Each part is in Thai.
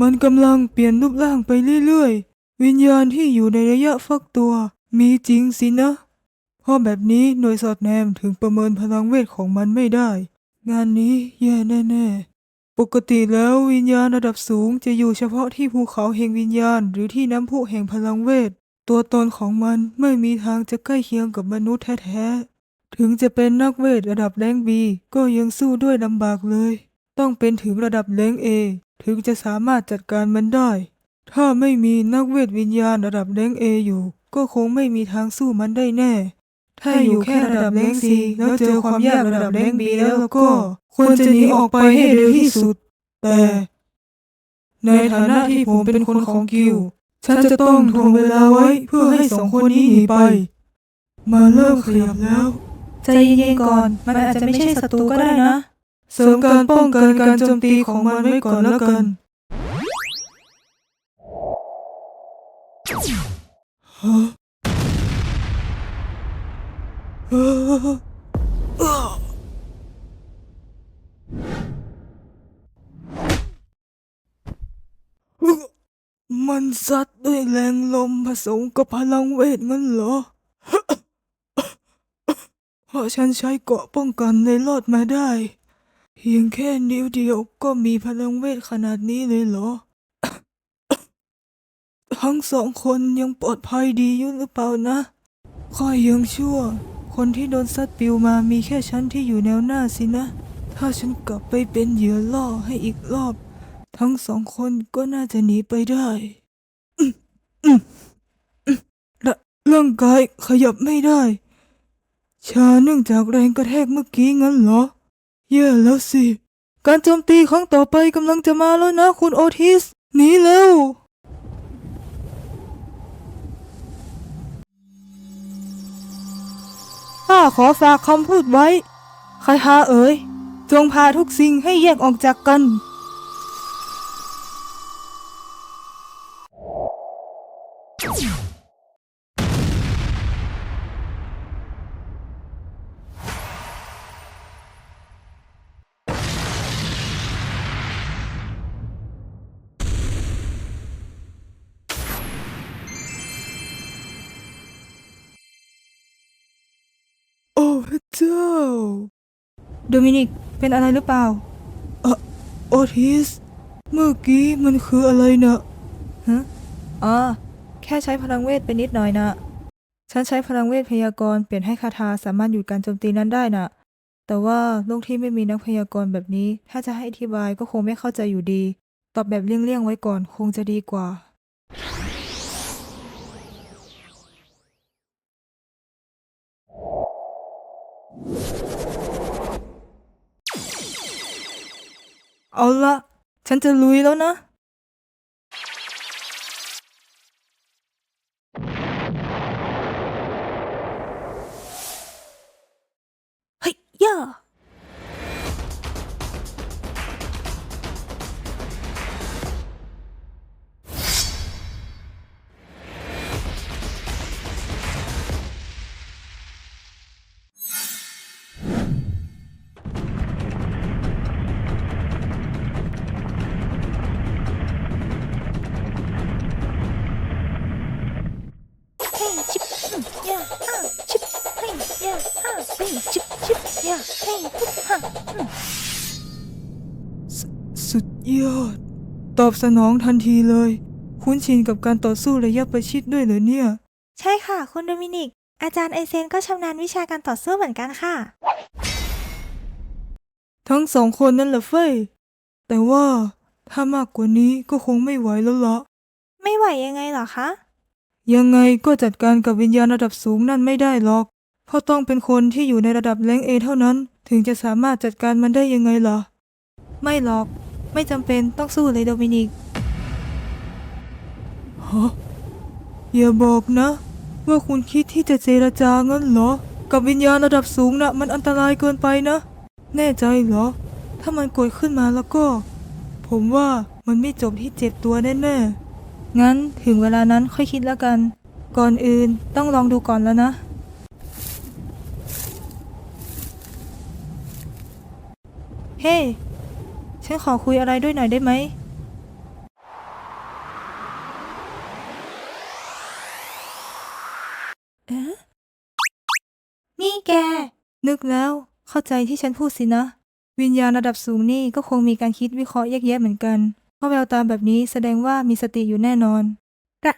มันกำลังเปลี่ยนรูปร่างไปเรื่อยๆ วิญญาณที่อยู่ในระยะฟักตัว มีจริงสินะ เพราะแบบนี้หน่วยสอดแนมถึงประเมินพลังเวทของมันไม่ได้ งานนี้แย่แน่ๆ ปกติแล้ววิญญาณระดับสูงจะอยู่เฉพาะที่ภูเขาแห่งวิญญาณ หรือที่น้ำพุแห่งพลังเวท ตัวตนของมันไม่มีทางจะใกล้เคียงกับมนุษย์แท้ๆ ถึงจะเป็นนักเวทระดับแรงบีก็ยังสู้ด้วยลำบากเลย ต้องเป็นถึงระดับแรงเอ ถึงจะสามารถจัดการมันได้ ถ้าไม่มีนักเวทวิญญาณระดับแรงเออยู่ ก็คงไม่มีทางสู้มันได้แน่ ถ้าอยู่แค่ระดับแรงซีแล้วเจอความยากระดับแรงบีแล้วก็ควรจะหนีออกไปให้เร็วที่สุด แต่ ในฐานะที่ผมเป็นคนของกิลฉันจะต้องถ่วงเวลาไว้เพื่อให้สองคนนี้หนีไป มาเริ่มขยับแล้ว ใจเย็นๆก่อน มันอาจจะไม่ใช่ศัตรูก็ได้นะ เสริมการป้องกันการโจมตีของมันไว้ก่อนแล้วกัน ฮะเอ่ออ้อมันซัดด้วยแรงลมผสมกับพลังเวทงั้นเหรอ เพราะฉันใช้เกราะป้องกันในรอดมาได้ พียงแค่นิ้วเดียวก็มีพลังเวทขนาดนี้เลยเหรอ ทั้งสองคนยังปลอดภัยดีอยู่หรือเปล่านะข้อยยังชั่ว คนที่โดนซัดปิวมามีแค่ฉันที่อยู่แนวหน้าสินะ ถ้าฉันกลับไปเป็นเหยื่อล่อให้อีกรอบ ทั้งสองคนก็น่าจะหนีไปได้อืมอืมอืมร่าร่างกายขยับไม่ได้ชาเนื่องจากแรงกระแทกเมื่อกี้งั้นเหรอ แย่แล้วสิ การโจมตีครั้งต่อไปกำลังจะมาแล้วนะคุณโอทิส หนีแล้ว ข้าขอฝากคำพูดไว้ ใครหาเอ๋ย จงพาทุกสิ่งให้แยกออกจากกัน พระเจ้า โดมินิกเป็นอะไรหรือเปล่าโอทิส เมื่อกี้มันคืออะไรนะฮะอ๋อแค่ใช้พลังเวทไปนิดหน่อยนะ ฉันใช้พลังเวทพยากรณ์เปลี่ยนให้คาถาสามารถหยุดการโจมตีนั้นได้น่ะแต่ว่าโลกที่ไม่มีนักพยากรณ์แบบนี้ ถ้าจะให้อธิบายก็คงไม่เข้าใจอยู่ดี ตอบแบบเลี่ยงๆไว้ก่อนคงจะดีกว่า เอาละฉันจะลุยแล้วนะ เฮ้ยย่า สุดยอด ตอบสนองทันทีเลย คุ้นชินกับการต่อสู้ระยะประชิดด้วยเหรอเนี่ย ใช่ค่ะ คุณโดมินิก อาจารย์ไอเซนก็ชำนาญวิชาการต่อสู้เหมือนกันค่ะ ทั้งสองคนนั่นแหละเฟ้ยแต่ว่าถ้ามากกว่านี้ก็คงไม่ไหวแล้วละไม่ไหวยังไงเหรอคะ ยังไงก็จัดการกับวิญญาณระดับสูงนั่นไม่ได้หรอก เพราะต้องเป็นคนที่อยู่ในระดับแรงเอเท่านั้น ถึงจะสามารถจัดการมันได้ยังไงล่ะ ไม่หรอก ไม่จำเป็นต้องสู้เลยโดมินิกฮะอย่าบอกนะ ว่าคุณคิดที่จะเจรจางั้นเหรอ กับวิญญาณระดับสูงนะ่ะมันอันตรายเกินไปนะ แน่ใจเหรอ ถ้ามันโกรธขึ้นมาแล้วก็ ผมว่ามันไม่จบที่เจ็บตัวแน่ๆ งั้นถึงเวลานั้นค่อยคิดแล้วกัน ก่อนอื่นต้องลองดูก่อนแล้วนะ เฮ้ ฉันขอคุยอะไรด้วยหน่อยได้ไหม เอ๊ะ นี่แก นึกแล้ว เข้าใจที่ฉันพูดสินะ วิญญาณระดับสูงนี่ก็คงมีการคิดวิเคราะห์แยกแยะเหมือนกัน เพราะแววตาแบบนี้แสดงว่ามีสติอยู่แน่นอนกะ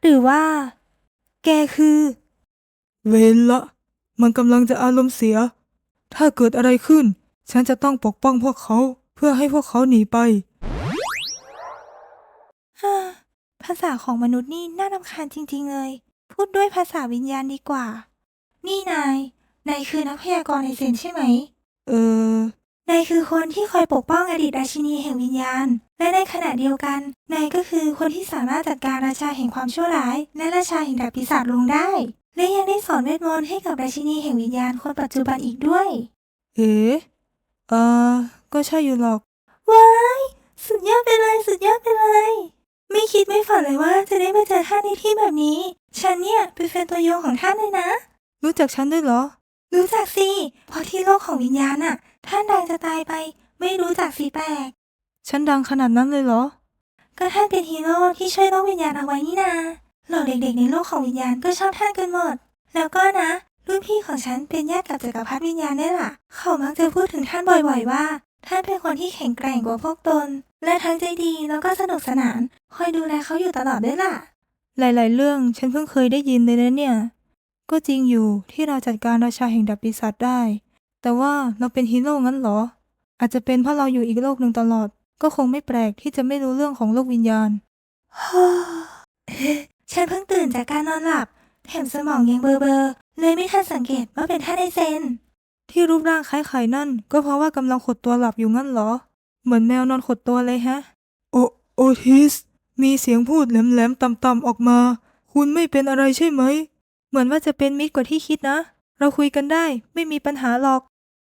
หรือว่า แกคือ เวนละ มันกำลังจะอารมณ์เสีย ถ้าเกิดอะไรขึ้น ฉันจะต้องปกป้องพวกเขา พื่อให้พวกเขาหนีไป ฮ่าภาษาของมนุษย์นี่น่ารำคาญจริง ๆ เลย พูดด้วยภาษาวิญญาณดีกว่า นี่นาย นายคือนักพยากรณ์ในเซนใช่ไหม เออ นายคือคนที่คอยปกป้องอดีตราชินีแห่งวิญญาณ และในขณะเดียวกัน นายก็คือคนที่สามารถจัดการราชาแห่งความชั่วร้าย และราชาแห่งดาบปีศาจลงได้ และยังได้สอนเวทมนต์ให้กับราชินีแห่งวิญญาณคนปัจจุบันอีกด้วย เอ๋อ่า ก็ใช่อยู่หรอก ว้าย สุดยอดไปเลย สุดยอดไปเลย ไม่คิดไม่ฝันเลยว่าจะได้มาเจอท่านในที่แบบนี้ ฉันเนี่ยเป็นแฟนตัวยงของท่านเลยนะ รู้จักฉันด้วยเหรอ รู้จักสิเพราะที่โลกของวิญญาณน่ะท่านดังจะตายไป ไม่รู้จักสิแปลก ฉันดังขนาดนั้นเลยเหรอ ก็ท่านเป็นฮีโร่ที่ช่วยโลกวิญญาณเอาไว้นี่นาเหล่าเด็กๆในโลกของวิญญาณก็ชอบท่านกันหมด แล้วก็นะรุ่นพี่ของฉันเป็นญาติกับจักรพรรดิวิญญาณนี่แหละ เขามักจะพูดถึงท่านบ่อยๆว่า ท่านเป็นคนที่แข็งแกร่งกว่าพวกตน และทั้งใจดีแล้วก็สนุกสนาน คอยดูแลเขาอยู่ตลอดด้วยล่ะ หลาย ๆ เรื่องฉันเพิ่งเคยได้ยินเลยนะเนี่ย ก็จริงอยู่ที่เราจัดการราชาแห่งดับปีศาจได้ แต่ว่าเราเป็นฮีโร่งั้นเหรอ อาจจะเป็นเพราะเราอยู่อีกโลกหนึ่งตลอด ก็คงไม่แปลกที่จะไม่รู้เรื่องของโลกวิญญาณฉันเพิ่งตื่นจากการนอนหลับ แถมสมองยังเบลอๆเลยไม่ทันสังเกตว่าเป็นท่านไอเซน ที่รูปร่างคล้ายไข่นั่น ก็เพราะว่ากำลังขดตัวหลับอยู่งั้นเหรอ เหมือนแมวนอนขดตัวเลยฮะ โอโอทิส มีเสียงพูดแหลมๆต่ำๆออกมา คุณไม่เป็นอะไรใช่ไหม เหมือนว่าจะเป็นมิตรกว่าที่คิดนะ เราคุยกันได้ ไม่มีปัญหาหรอก